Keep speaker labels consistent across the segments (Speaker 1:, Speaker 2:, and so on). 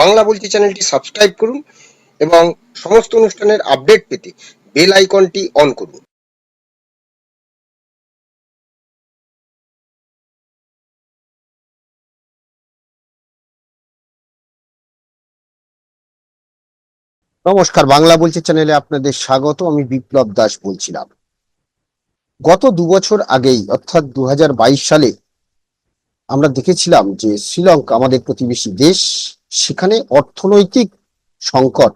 Speaker 1: বাংলা বলছি চ্যানেলটি সাবস্ক্রাইব করুন এবং সমস্ত অনুষ্ঠানের আপডেট পেতে বেল আইকনটি অন করুন। নমস্কার, বাংলা বলছি চ্যানেলে আপনাদের স্বাগত, আমি বিপ্লব দাস বলছিলাম। গত দু বছর আগেই, অর্থাৎ দু হাজার বাইশ সালে, আমরা দেখেছিলাম যে শ্রীলঙ্কা, আমাদের প্রতিবেশী দেশ সেখানে অর্থনৈতিক সংকট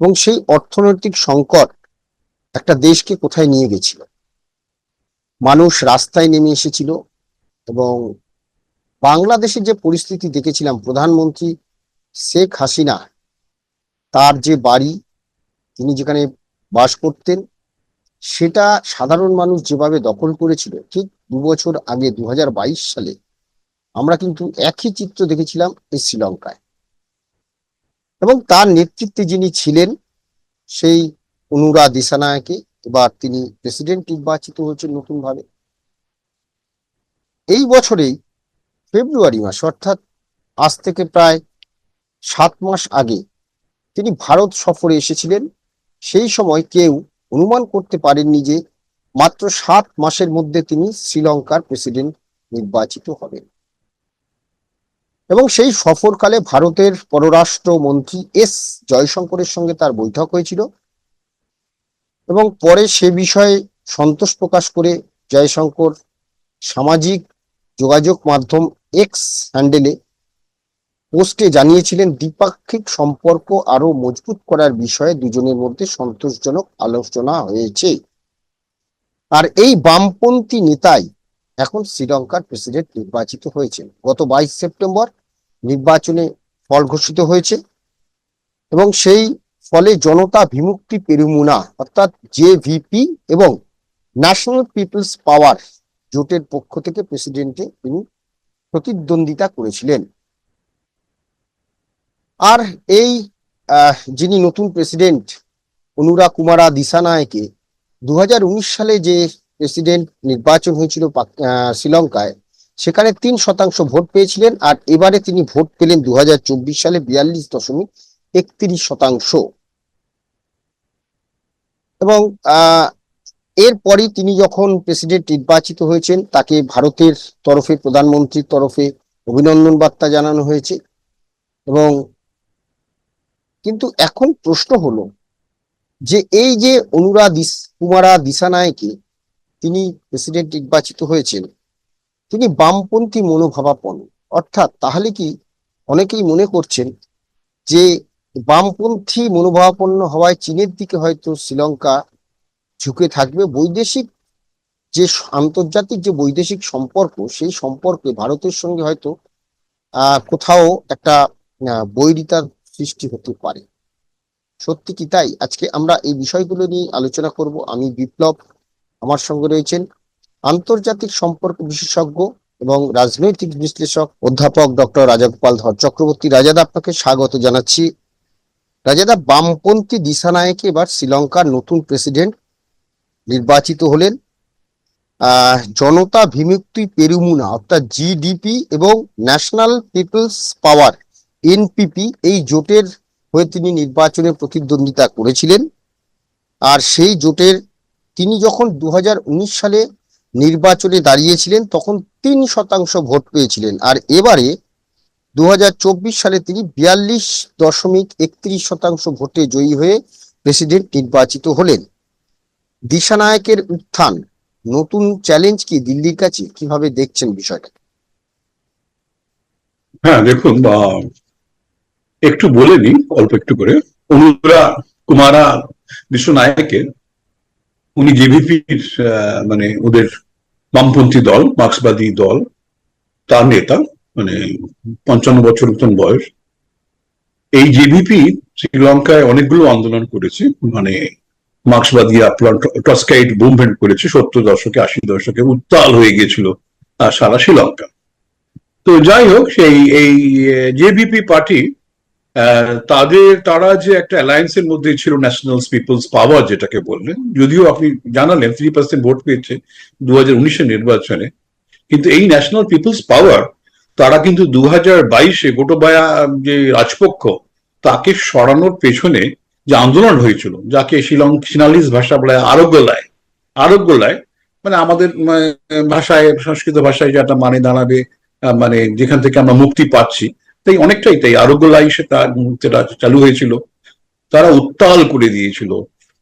Speaker 1: এবং সেই অর্থনৈতিক সংকট একটা দেশকে কোথায় নিয়ে গেছিল? মানুষ রাস্তায় নেমে এসেছিল এবং বাংলাদেশের যে পরিস্থিতি দেখেছিলাম প্রধানমন্ত্রী শেখ হাসিনা, তার যে বাড়ি, তিনি যেখানে বাস করতেন, সেটা সাধারণ মানুষ যেভাবে দখল করেছিল, ঠিক দু বছর আগে, দু হাজার বাইশ সালে, আমরা কিন্তু একই চিত্র দেখেছিলাম এই শ্রীলঙ্কায়। এবং তার নেতৃত্বে যিনি ছিলেন, সেই অনুরা দিসানায়কে এবার তিনি প্রেসিডেন্ট নির্বাচিত হয়েছেন নতুন ভাবে এই বছরেই ফেব্রুয়ারি মাস, অর্থাৎ আজ থেকে প্রায় সাত মাস আগে তিনি ভারত সফরে এসেছিলেন, সেই সময় কেউ অনুমান করতে পারেননি যে মাত্র সাত মাসের মধ্যে তিনি শ্রীলঙ্কার প্রেসিডেন্ট নির্বাচিত হবেন। এবং সেই সফরকালে ভারতের পররাষ্ট্র মন্ত্রী এস জয়শঙ্করের সঙ্গে তার বৈঠক হয়েছিল। এবং পরে সে বিষয়ে সন্তোষ প্রকাশ করে জয়শঙ্কর সামাজিক যোগাযোগ মাধ্যম এক্স হ্যান্ডেলে পোস্টে জানিয়েছিলেন, দ্বিপাক্ষিক সম্পর্ক আরও মজবুত করার বিষয়ে দুজনের মধ্যে সন্তোষজনক আলোচনা হয়েছে। আর এই বামপন্থী নেতাই এখন শ্রীলঙ্কার প্রেসিডেন্ট নির্বাচিত হয়েছেন। গত বাইশ সেপ্টেম্বর নির্বাচনে ফল ঘোষিত হয়েছে এবং সেই ফলে জনতা বিমুক্তি পেরুমুনা, অর্থাৎ জেভিপি এবং ন্যাশনাল পিপলস পাওয়ার জোটের পক্ষ থেকে প্রেসিডেন্টে তিনি প্রতিদ্বন্দ্বিতা করেছিলেন। আর এই যিনি নতুন প্রেসিডেন্ট অনুরা কুমারা দিসানায়কে দুহাজার উনিশ সালে যে প্রেসিডেন্ট নির্বাচন হয়েছিল শ্রীলঙ্কায়। সেখানে তিন শতাংশ ভোট পেয়েছিলেন আর এবারে তিনি ভোট পেলেন দু হাজার চব্বিশ সালে বিয়াল্লিশ দশমিক একত্রিশ শতাংশ। এবং এরপরই তিনি যখন প্রেসিডেন্ট নির্বাচিত হয়েছেন, তাকে ভারতের তরফে, প্রধানমন্ত্রীর তরফে অভিনন্দন বার্তা জানানো হয়েছে। এবং কিন্তু এখন প্রশ্ন হলো যে, এই যে অনুরা দিস কুমারা দিসানায়কে তিনি প্রেসিডেন্ট নির্বাচিত হয়েছেন। তিনি বামপন্থী মনোভাবাপন্ন অর্থাৎ তাহলে কি অনেকেই মনে করছেন যে বামপন্থী মনোভাবাপন্ন হওয়ায় চীনের দিকে হয়তো শ্রীলঙ্কা ঝুঁকে থাকবে। বৈদেশিক যে আন্তর্জাতিক যে বৈদেশিক সম্পর্ক, সেই সম্পর্কে ভারতের সঙ্গে হয়তো আহ কোথাও একটা বৈরিতার সৃষ্টি হতে পারে। সত্যি কি তাই? আজকে আমরা এই বিষয়গুলো নিয়ে আলোচনা করব। আমি বিপ্লব আমার সঙ্গে রয়েছেন আন্তর্জাতিক সম্পর্ক বিশেষজ্ঞ এবং রাজনৈতিক বিশ্লেষক অধ্যাপক ডক্টর রাজাগোপাল ধর চক্রবর্তী। রাজাদা, আপনাকে স্বাগত জানাচ্ছি। রাজাদা, বামপন্থী দিশানায়কে এবার শ্রীলঙ্কার নতুন প্রেসিডেন্ট নির্বাচিত হলেন। জনতা বিমুক্তি পেরুমুনা, অর্থাৎ জিডিপি এবং ন্যাশনাল পিপলস পাওয়ার, এনপিপি, এই জোটের হয়ে তিনি নির্বাচনে প্রতিদ্বন্দ্বিতা করেছিলেন। আর সেই জোটের তিনি যখন দু হাজার উনিশ সালে নির্বাচনে দাঁড়িয়েছিলেন, তখন তিন শতাংশ ভোট পেয়েছিলেন। আর এবারে দুহাজার চব্বিশ সালে তিনি বিয়াল্লিশ দশমিক একত্রিশ শতাংশ ভোটে জয়ী হয়ে প্রেসিডেন্ট নির্বাচিত হলেন। দিশা দিশানায়কের উত্থান, নতুন চ্যালেঞ্জ কি দিল্লির কাছে? কীভাবে দেখছেন বিষয়টা?
Speaker 2: হ্যাঁ দেখুন একটু বলে নিই, অল্প একটু করে। অনুরা কুমারা বিশ্বনায়কের উনি জেভিপির মানে ওদের বামপন্থী দল, মার্ক্সবাদী দল, তার নেতা মানে পঞ্চান্ন বছর মতন বয়স। এই জেভিপি শ্রীলঙ্কায় অনেকগুলো আন্দোলন করেছে মানে মার্ক্সবাদী আপনার টস্কাইট মুভমেন্ট করেছে, সত্তর দশকে, আশি দশকে উত্তাল হয়ে গিয়েছিল সারা শ্রীলঙ্কা। তো যাই হোক, সেই, এই জেভিপি পার্টি তাদের, তারা যে একটা অ্যালায়েন্সের মধ্যে ছিল ন্যাশনাল পিপলস পাওয়ার যেটাকে বললেন, যদিও আপনি জানালেন থ্রি পার্সেন্ট ভোট পেয়েছে দু হাজার উনিশের নির্বাচনে, কিন্তু এই ন্যাশনাল পিপলস পাওয়ার তারা কিন্তু দু হাজার বাইশে গোটবায়া যে রাজপক্ষ, তাকে সরানোর পেছনে যে আন্দোলন হয়েছিল, যাকে শিলং সিনালিস ভাষা বলা আরোগ্যলায় আরোগ্যলায় মানে আমাদের ভাষায়, সংস্কৃত ভাষায় যেটা মানে দাঁড়াবে মানে যেখান থেকে আমরা মুক্তি পাচ্ছি তাই অনেকটাই তাই। আরোগ্য লাইসে তার যেটা চালু হয়েছিল। তারা উত্তাল করে দিয়েছিল।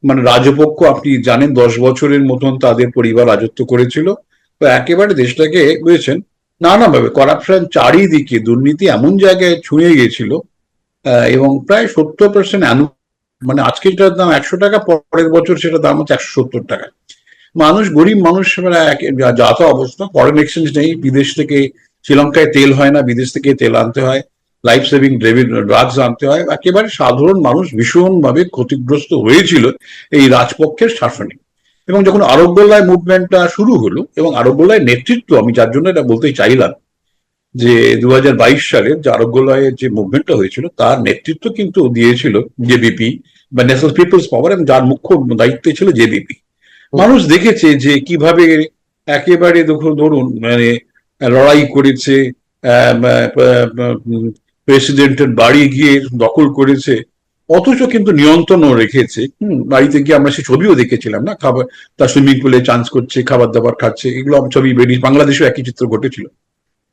Speaker 2: মানে রাজপক্ষ, আপনি জানেন, দশ বছরের মতন তাদের পরিবার রাজত্ব করেছিল। তো একেবারে দেশটাকে বুঝেছেন, নানাভাবে করাপশন চারিদিকে, দুর্নীতি এমন জায়গায় ছুঁয়ে গেছিল এবং প্রায় সত্তর পার্সেন্ট মানে আজকে যেটার দাম একশো টাকা, পরের বছর সেটা দাম হচ্ছে একশো সত্তর টাকা। মানুষ, গরিব মানুষ মানে যা তো অবস্থা। ফরেন এক্সচেঞ্জ নেই, বিদেশ থেকে, শ্রীলঙ্কায় তেল হয় না, বিদেশ থেকে তেল আনতে হয়। লাইফ সেভিং ড্রাগস আনতে হয়, একেবারে সাধারণ মানুষ ভীষণভাবে ক্ষতিগ্রস্ত হয়েছিল এই রাজপক্ষের শাসনে। এবং যখন আরোগ্যলয় মুভমেন্টটা শুরু হলো এবং আরোগ্যলয়ের নেতৃত্ব, আমি যার জন্য এটা বলতে চাইলাম, যে দু সালে যে আরোগ্যলয়ের যে মুভমেন্টটা হয়েছিল, তার নেতৃত্ব কিন্তু দিয়েছিল জেবিপি বা ন্যাশনাল পিপলস পাওয়ার এবং যার মুখ্য দায়িত্বে ছিল জেবিপি মানুষ দেখেছে যে কীভাবে একেবারে ধরুন মানে লড়াই করেছে প্রেসিডেন্টের বাড়ি গিয়ে দখল করেছে, অথচ কিন্তু নিয়ন্ত্রণও রেখেছে। বাড়িতে গিয়ে আমরা সেই ছবিও দেখেছিলাম না, খাবার, তার সুইমিং পুলে চান্স করছে, খাবার দাবার খাচ্ছে, এগুলো ছবি বেরিয়ে বাংলাদেশেও একই চিত্র ঘটেছিল।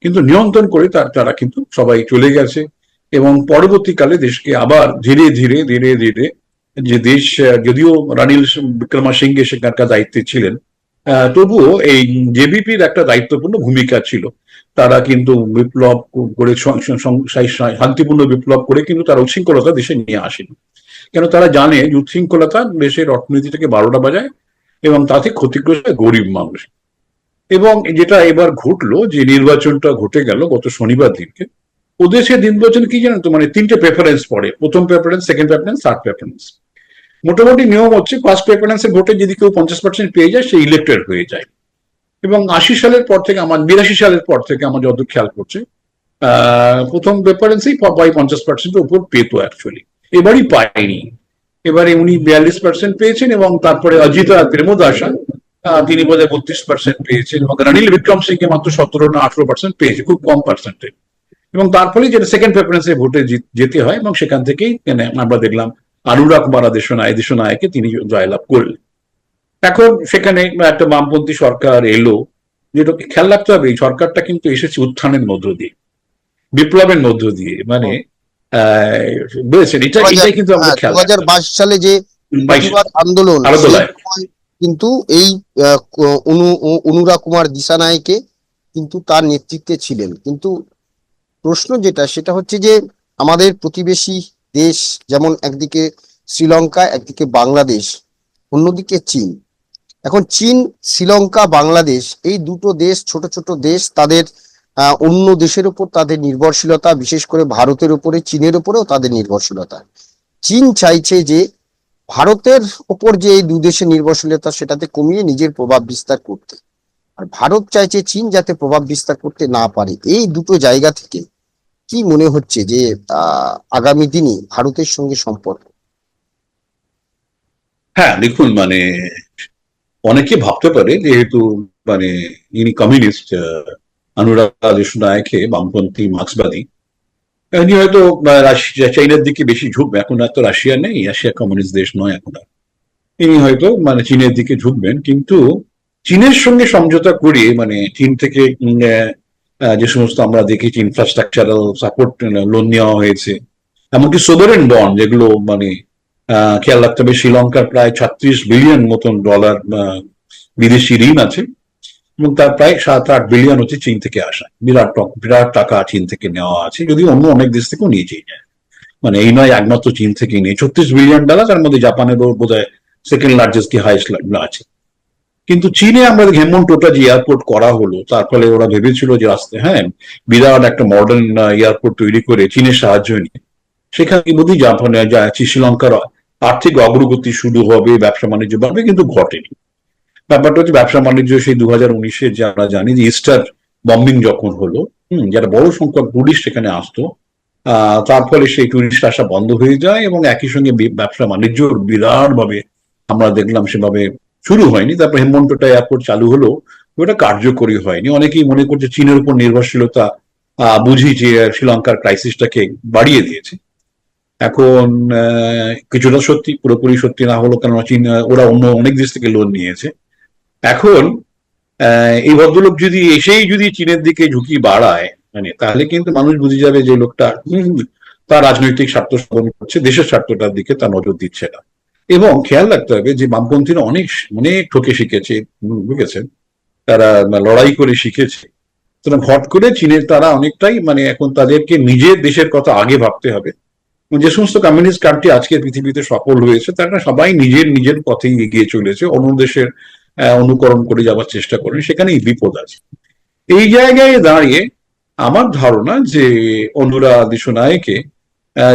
Speaker 2: কিন্তু নিয়ন্ত্রণ করে তার কিন্তু সবাই চলে গেছে এবং পরবর্তীকালে দেশকে আবার ধীরে ধীরে ধীরে ধীরে যে দেশ যদিও রানিল বিক্রমা সিংহে সেখানকার দায়িত্বে ছিলেন তবুও এই জেবিপির একটা দায়িত্বপূর্ণ ভূমিকা ছিল। তারা কিন্তু বিপ্লব করে শান্তিপূর্ণ বিপ্লব করে কিন্তু তারা উচ্ছৃঙ্খলতা দেশে নিয়ে আসেনি কেন তারা জানে যে উচ্ছৃঙ্খলতা দেশের অর্থনীতিটাকে বারোটা বাজায় এবং তাতে ক্ষতিগ্রস্ত গরিব মানুষ। এবং যেটা এবার ঘটলো যে নির্বাচনটা ঘটে গেল গত শনিবার দিনকে ওদের নির্বাচন কি জানেন তো? মানে তিনটে প্রেফারেন্স পড়ে। প্রথম preference second preference third preference মোটামুটি নিয়ম হচ্ছে ফার্স্ট প্রেফারেন্সের ভোটে যদি কেউ পঞ্চাশ পার্সেন্ট পেয়ে যায়, সে ইলেক্টেড হয়ে যায়। এবং আশি সালের পর থেকে আমার বিরাশি সালের পর থেকে আমার যত খেয়াল করছে প্রথম প্রেফারেন্সেই প্রায় পঞ্চাশ পার্সেন্টের উপর পেতো অ্যাকচুয়ালি এবারই পায়নি এবারে উনি বিয়াল্লিশ পার্সেন্ট পেয়েছেন এবং তারপরে অজিতা আহ, তিনি বোধহয় বত্রিশ পার্সেন্ট পেয়েছেন এবং রনিল বিক্রম সিংকে মাত্র সতেরো না আঠারো পার্সেন্ট পেয়েছে খুব কম পার্সেন্টেজ এবং তারপরে যেটা সেকেন্ড প্রেফারেন্সে ভোটে যেতে হয় এবং সেখান থেকেই মানে আমরা দেখলাম অনুরাগ কুমার দেশনায় দেশনায়কে তিনি জয়লাভ করলেন। এখন সেখানে একটা বামপন্থী সরকার এলো যেটাকে খেয়াল রাখতে হবে এই সরকারটা কিন্তু এসেছে উত্থানের মধ্য দিয়ে বিপ্লবের মধ্য দিয়ে মানে বুঝেছেন? এটা এটাই কিন্তু আমরা খেয়াল
Speaker 1: দু হাজার বাইশ সালে যে আন্দোলন কিন্তু এই অনুরা কুমার দিশানায়কে কিন্তু তার নেতৃত্বে ছিলেন। কিন্তু প্রশ্ন যেটা সেটা হচ্ছে যে আমাদের প্রতিবেশী দেশ যেমন একদিকে শ্রীলঙ্কা একদিকে বাংলাদেশ অন্যদিকে চীন এখন চীন, শ্রীলঙ্কা, বাংলাদেশ, এই দুটো দেশ, ছোট ছোট দেশ, তাদের অন্য দেশের উপর তাদের নির্ভরশীলতা, বিশেষ করে ভারতের উপরে, চীনের উপরেও তাদের নির্ভরশীলতা। চীন চাইছে যে ভারতের ওপর যে এই দুদেশের নির্ভরশীলতা, সেটাতে কমিয়ে নিজের প্রভাব বিস্তার করতে। আর ভারত চাইছে চীন যাতে প্রভাব বিস্তার করতে না পারে। এই দুটো জায়গা থেকে কি মনে হচ্ছে যে আগামী দিনে ভারতের সঙ্গে সম্পর্ক?
Speaker 2: হ্যাঁ দেখুন মানে অনেকে ভাবতে পারে, যেহেতু মানে ইনি কমিউনিস্ট অনুরাগ দেশনায়কে বামপন্থী মার্ক্সবাদী, ইনি হয়তো চাইনার দিকে বেশি ঝুঁকবে। এখন আর তো রাশিয়া নেই, রাশিয়া কমিউনিস্ট দেশ নয় এখন আর। ইনি হয়তো মানে চীনের দিকে ঝুঁকবেন, কিন্তু চীনের সঙ্গে সমঝোতা করিয়ে মানে চীন থেকে যে সমস্ত আমরা দেখেছি ইনফ্রাস্ট্রাকচারাল সাপোর্ট লোন নেওয়া হয়েছে, এমনকি সোভারেন বন্ড যেগুলো মানে খেয়াল রাখতে হবে, শ্রীলঙ্কার প্রায় ছত্রিশ বিলিয়ন মতন ডলার বিদেশি ঋণ আছে এবং তার প্রায় সাত আট বিলিয়ন হচ্ছে চীন থেকে আসা। বিরাট বিরাট টাকা চীন থেকে নেওয়া আছে, যদিও অন্য অনেক দেশ থেকেও নিয়েছেই যায় মানে এই নয়, একমাত্র চীন থেকে নিয়ে ছত্রিশ বিলিয়ন ডলার, তার মধ্যে জাপানেরও বোধ হয় সেকেন্ড লার্জেস্ট কি হাইস্ট আছে। কিন্তু চীনে আমাদের হেমন টোটা যে এয়ারপোর্ট করা হলো, তার ফলে ওরা ভেবেছিল যে আসতে হ্যাঁ বিরাট একটা মডার্ন এয়ারপোর্ট তৈরি করে চীনের সাহায্য নিয়ে। সেখানে বোধহয় জাপানে শ্রীলঙ্কার আর্থিক অগ্রগতি শুরু হবে, ব্যবসা বাণিজ্য বাড়বে, কিন্তু ঘটেনি। ব্যাপারটা হচ্ছে ব্যবসা বাণিজ্য সেই দু হাজার উনিশে যে আমরা জানি যে ইস্টার বম্বিং যখন হলো, হম, যারা বড় সংখ্যক টুরিস্ট সেখানে আসতো তার ফলে সেই টুরিস্ট আসা বন্ধ হয়ে যায় এবং একই সঙ্গে ব্যবসা বাণিজ্য বিরাট ভাবে আমরা দেখলাম সেভাবে শুরু হয়নি। তারপর হেমন্তটা এয়ারপোর্ট চালু হলো, ওটা কার্যকরী হয়নি। অনেকেই মনে করছে চীনের উপর নির্ভরশীলতা বুঝি যে শ্রীলঙ্কার ক্রাইসিসটাকে বাড়িয়ে দিয়েছে। এখন কিছুটা সত্যি, পুরোপুরি সত্যি না হলো কেন চীন ওরা অন্য অনেক দেশ থেকে লোন নিয়েছে। এখন এই ভদ্রলোক যদি এসেই যদি চীনের দিকে ঝুঁকি বাড়ায় মানে তাহলে কিন্তু মানুষ বুঝে যাবে যে লোকটা তার রাজনৈতিক স্বার্থ সাধন করছে, দেশের স্বার্থটার দিকে তার নজর দিচ্ছে না। এবং খেয়াল রাখতে হবে যে বামপন্থীরা অনেক অনেক ঠকে শিখেছে বুঝেছেন? তারা লড়াই করে শিখেছে। সুতরাং হট করে চীনের তারা অনেকটাই মানে এখন তাদেরকে নিজের দেশের কথা আগে ভাবতে হবে। যে সমস্ত কমিউনিস্ট কান্ট্রি আজকে পৃথিবীতে সফল হয়েছে, তারা সবাই নিজের নিজের পথে এগিয়ে চলেছে, অন্য দেশের অনুকরণ করে যাওয়ার চেষ্টা করেন সেখানেই বিপদ আছে। এই জায়গায় দাঁড়িয়ে আমার ধারণা যে অনুরা দিশনায়কে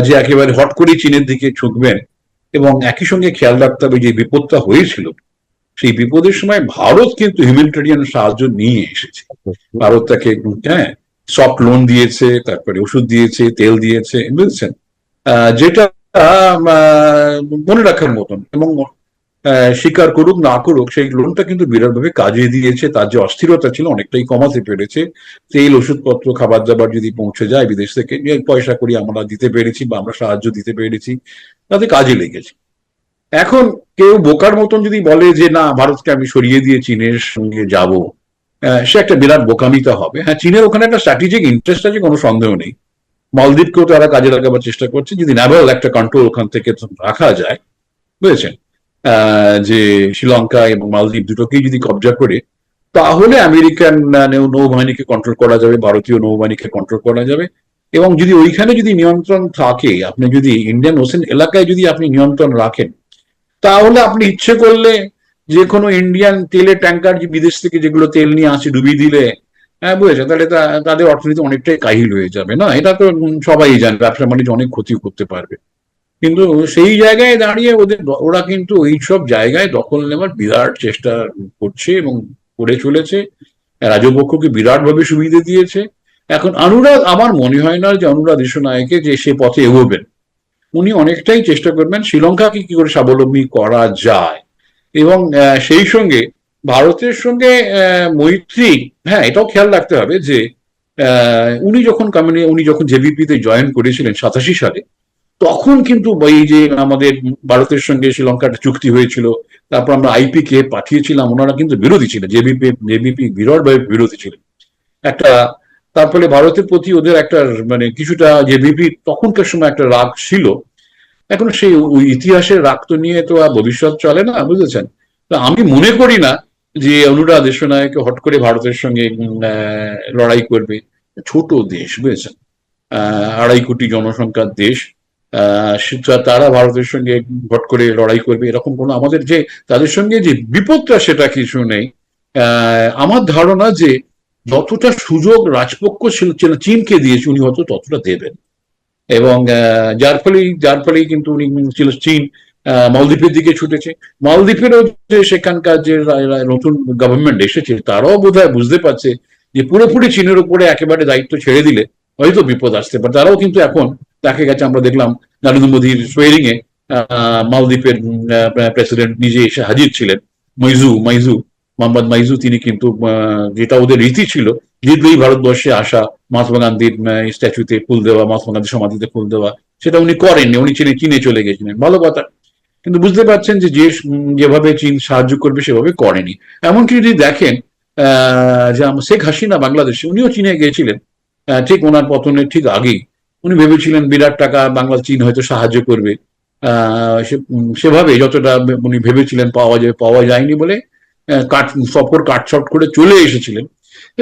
Speaker 2: যে একেবারে হট করে চীনের দিকে ঝুঁকবেন এবং একই সঙ্গে খেয়াল রাখতে হবে যে বিপদটা হয়েছিল, সেই বিপদের সময় ভারত কিন্তু হিউম্যানিটেরিয়ান সাহায্য নিয়ে এসেছে। ভারত তাকে হ্যাঁ সফট লোন দিয়েছে, তারপরে ওষুধ দিয়েছে, তেল দিয়েছে, বুঝছেন? যেটা মনে রাখার মতন এবং স্বীকার করুক না করুক, সেই লোনটা কিন্তু বিরাটভাবে কাজে দিয়েছে। তার যে অস্থিরতা ছিল অনেকটাই কমাতে পেরেছে। তেল, ওষুধপত্র খাবার দাবার যদি পৌঁছে যায় বিদেশ থেকে পয়সা করি আমরা দিতে পেরেছি বা আমরা সাহায্য দিতে পেরেছি, তাতে কাজে লেগেছে। এখন কেউ বোকার মতন যদি বলে যে, না, ভারতকে আমি সরিয়ে দিয়ে চীনের সঙ্গে যাব সে একটা বিরাট বোকামিতা হবে। হ্যাঁ চীনের ওখানে একটা স্ট্র্যাটেজিক ইন্টারেস্ট আছে, কোনো সন্দেহ নেই। মালদ্বীপকেও তারা কাজে লাগাবার চেষ্টা করছে। যদি নেভাল একটা কন্ট্রোল ওখান থেকে রাখা যায়, বুঝেছেন? যে শ্রীলঙ্কা এবং মালদ্বীপ দুটোকেই যদি কবজা করে, তাহলে আমেরিকান নৌবাহিনীকে কন্ট্রোল করা যাবে, ভারতীয় নৌবাহিনীকে কন্ট্রোল করা যাবে। এবং যদি ওইখানে যদি নিয়ন্ত্রণ থাকে, আপনি যদি ইন্ডিয়ান ওশেন এলাকায় যদি আপনি নিয়ন্ত্রণ রাখেন, তাহলে আপনি ইচ্ছে করলে যে কোনো ইন্ডিয়ান তেলের ট্যাঙ্কার যে বিদেশ থেকে যেগুলো তেল নিয়ে আসে ডুবিয়ে দিলে হ্যাঁ বুঝেছেন। তাহলে তাদের অর্থনীতি অনেকটাই কাহিল হয়ে যাবে, না? এটা তো সবাই জানে, ব্যবসা বাণিজ্য অনেক ক্ষতি করতে পারবে। কিন্তু সেই জায়গায় দাঁড়িয়ে ওদের ওরা কিন্তু এইসব জায়গায় দখল নেওয়ার বিরাট চেষ্টা করছে এবং করে চলেছে। রাজপক্ষকে বিরাটভাবে সুবিধে দিয়েছে। এখন অনুরাগ, আমার মনে হয় না যে অনুরাগ নায়কে যে সে পথে এগোবেন। উনি অনেকটাই চেষ্টা করবেন, শ্রীলঙ্কাকে কি করে স্বাবলম্বী করা যায়। এবং সেই সঙ্গে ভারতের সঙ্গে মৈত্রী হ্যাঁ এটাও খেয়াল রাখতে হবে যে উনি যখন কমিউনি উনি যখন জেভিপিতে জয়েন করেছিলেন সাতাশি সালে, তখন কিন্তু এই যে আমাদের ভারতের সঙ্গে শ্রীলঙ্কার চুক্তি হয়েছিল, তারপর আমরা আইপি কে পাঠিয়েছিলাম, ওনারা কিন্তু বিরোধী ছিলেন জেবিপি জেবিপি বিরাটভাবে বিরোধী ছিলেন। একটা তারপরে ভারতের প্রতি ওদের একটা মানে কিছুটা জেবিপি তখনকার সময় একটা রাগ ছিল। এখন সেই ইতিহাসের রাগ তো নিয়ে তো আর ভবিষ্যৎ চলে না, বুঝেছেন? তো আমি মনে করি না যে অনুরাগ দেশনায়ক হট করে ভারতের সঙ্গে লড়াই করবে, ছোট দেশ, বুঝেছেন? আড়াই কোটি জনসংখ্যার দেশ তারা ভারতের সঙ্গে হট করে লড়াই করবে, এরকম কোনো আমাদের যে, তাদের সঙ্গে যে বিপদটা সেটা কিছু নেই। আমার ধারণা যে যতটা সুযোগ রাজপক্ষ ছিল চীনকে দিয়েছে, উনি হয়তো ততটা দেবেন। এবং যার ফলেই যার ফলেই কিন্তু উনি ছিল চীন মালদ্বীপের দিকে ছুটেছে। মালদ্বীপেরও যে সেখানকার যে নতুন গভর্নমেন্ট এসেছে, তারাও বোধহয় বুঝতে পারছে যে পুরোপুরি চীনের উপরে একেবারে দায়িত্ব ছেড়ে দিলে হয়তো বিপদ আসতে পারে। তারাও কিন্তু এখন দেখা গেছে আমরা দেখলাম নরেন্দ্র মোদীর সোয়ারিং এ মালদ্বীপের প্রেসিডেন্ট নিজে এসে হাজির ছিলেন। মৈজু মাইজু, মোহাম্মদ মাইজু, তিনি কিন্তু যেটা ওদের রীতি ছিল জিতলেই ভারতবর্ষে আসা, মহাত্মা গান্ধীর স্ট্যাচুতে ফুল দেওয়া, মহাত্মা গান্ধীর সমাধিতে ফুল দেওয়া, সেটা উনি করেননি, উনি চীনে চীনে চলে গেছিলেন। ভালো কথা। কিন্তু বুঝতে পারছেন যে যেভাবে চীন সাহায্য করবে সেভাবে করেনি। এমনকি যদি দেখেন যে শেখ হাসিনা বাংলাদেশে, উনিও চীনে গিয়েছিলেন। ঠিক ওনার পতনের ঠিক আগেই। উনি ভেবেছিলেন বিরাট টাকা বাংলা চীন হয়তো সাহায্য করবে। সেভাবে যতটা উনি ভেবেছিলেন পাওয়া যাবে পাওয়া যায়নি বলে কাট সফর কাটছট করে চলে এসেছিলেন।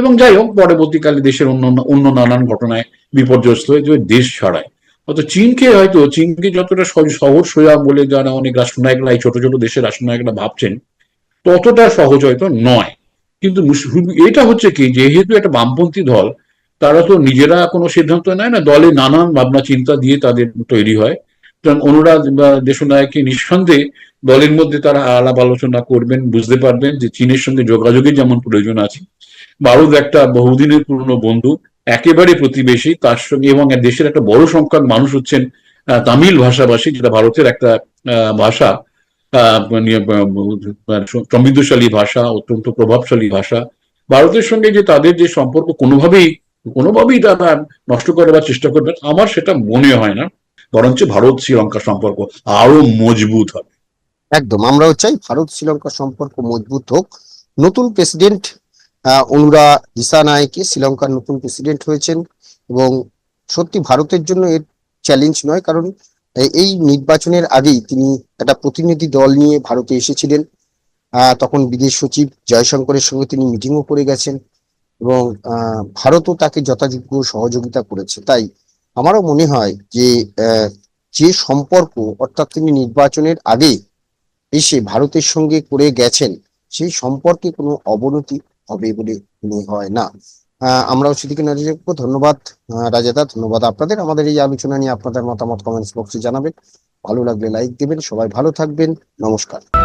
Speaker 2: এবং যাই হোক, পরবর্তীকালে দেশের অন্য অন্য নানান ঘটনায় বিপর্যস্ত হয়ে দেশ ছাড়ায়। অত চীনকে হয়তো, চীনকে যতটা সহজ- সোজা বলে যারা অনেক রাষ্ট্রনায়করা, এই ছোট ছোট দেশের রাষ্ট্রনায়করা ভাবছেন, ততটা সহজ হয়তো নয়। কিন্তু এটা হচ্ছে কি, যেহেতু একটা বামপন্থী দল, তারা তো নিজেরা কোনো সিদ্ধান্ত নেয় না, দলে নানান ভাবনা চিন্তা দিয়ে তাদের তৈরি হয়। সুতরাং অনুরাগ বা দেশনায়ককে নিঃসন্দেহে দলের মধ্যে তারা আলাপ আলোচনা করবেন, বুঝতে পারবেন যে চীনের সঙ্গে যোগাযোগের যেমন প্রয়োজন আছে। ভারত একটা বহুদিনের পুরনো বন্ধু একেবারে প্রতিবেশী তার সঙ্গে এবং দেশের একটা বড় সংখ্যক মানুষ হচ্ছেন তামিল ভাষাভাষী যেটা ভারতের একটা ভাষা মানে, সমৃদ্ধশালী ভাষা অত্যন্ত প্রভাবশালী ভাষা। ভারতের সঙ্গে যে তাদের যে সম্পর্ক কোনোভাবেই কোনোভাবেই তারা নষ্ট করবার চেষ্টা করবেন আমার সেটা মনে হয় না। বরঞ্চ ভারত শ্রীলঙ্কা সম্পর্ক আরও মজবুত হবে।
Speaker 1: একদম। আমরাও চাই ভারত শ্রীলঙ্কা সম্পর্ক মজবুত হোক। নতুন প্রেসিডেন্ট অনুরা দিসানায়কে শ্রীলঙ্কার নতুন প্রেসিডেন্ট হয়েছেন এবং সত্যি ভারতের জন্য এর চ্যালেঞ্জ নয়, কারণ এই নির্বাচনের আগেই তিনি একটা প্রতিনিধি দল নিয়ে ভারতে এসেছিলেন। তখন বিদেশ সচিব জয়শঙ্করের সঙ্গে তিনি মিটিংও করে গেছেন এবং ভারতও তাকে যথাযোগ্য সহযোগিতা করেছে। তাই আমারও মনে হয় যে যে সম্পর্ক অর্থাৎ তিনি নির্বাচনের আগে এসে ভারতের সঙ্গে করে গেছেন, সেই সম্পর্কে কোনো অবনতি হবে বলে মনে হয় না। আমরাও সেদিকে নজর রাখব। ধন্যবাদ রাজাদা। ধন্যবাদ আপনাদের। আমাদের এই আলোচনা নিয়ে আপনাদের মতামত কমেন্টস বক্সে জানাবেন। ভালো লাগলে লাইক দেবেন। সবাই ভালো থাকবেন। নমস্কার।